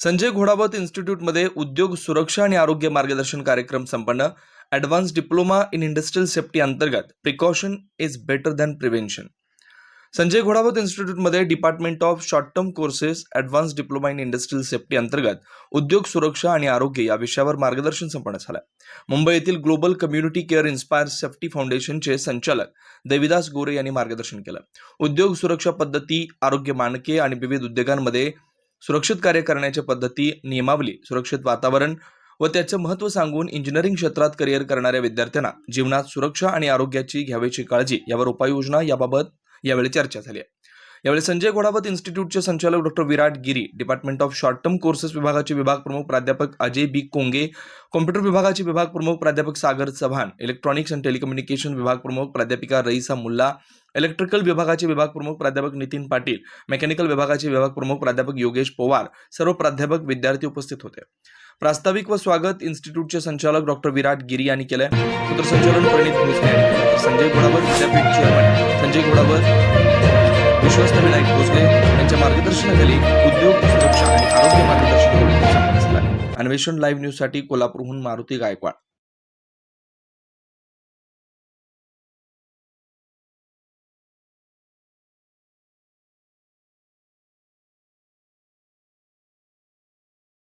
संजय घोडावत इन्स्टिट्यूटमध्ये उद्योग सुरक्षा आणि आरोग्य मार्गदर्शन कार्यक्रम संपन्न. Advance diploma in industrial safety अंतर्गत precaution is better than prevention Sanjay Ghodawat इन्स्टिट्यूटमध्ये department of short term courses advance diploma in industrial safety अंतर्गत उद्योग सुरक्षा आणि आरोग्य या विषयावर मार्गदर्शन संपन्न झालं. मुंबई येथील global community care inspire safety फाउंडेशनचे संचालक देविदास गोरे यांनी मार्गदर्शन केलं. उद्योग सुरक्षा पद्धती आरोग्य मानके आणि विविध उद्योगांमध्ये सुरक्षित कार्य करण्याच्या पद्धती नियमावली सुरक्षित वातावरण व त्याचं महत्त्व सांगून इंजिनिअरिंग क्षेत्रात करिअर करणाऱ्या विद्यार्थ्यांना जीवनात सुरक्षा आणि आरोग्याची घ्यावयाची काळजी यावर उपाययोजना याबाबत यावेळी चर्चा झाली आहे. यावेळी संजय घोडावत इन्स्टिट्यूटचे संचालक doctor Virat Giri department of short term courses विभागाचे विभाग प्रमुख प्राध्यापक अजय बी कोंगे कॉम्प्युटर विभागाचे विभाग प्रमुख प्राध्यापक Sagar Chavan electronics and telecommunication विभाग प्रमुख प्राध्यापिका रईसा मुल्ला इलेक्ट्रिकल विभागाचे विभाग प्रमुख प्राध्यापक नितीन पाटील मेकॅनिकल विभागाचे विभाग प्रमुख प्राध्यापक योगेश पवार सर्व प्राध्यापक विद्यार्थी उपस्थित होते. प्रास्ताविक व स्वागत इन्स्टिट्यूटचे संचालक डॉक्टर विराट गिरी यांनी केलंय. सूत्रसंचालन प्रणित भोसले यांनी केलं संजय घोडावत विद्यापीठ चेअरमन यांच्या मार्गदर्शनाखाली उद्योग सुरक्षा आणि आरोग्य मार्गदर्शन अन्वेषण लाईव्ह न्यूजसाठी कोल्हापूरहून मारुती गायकवाड.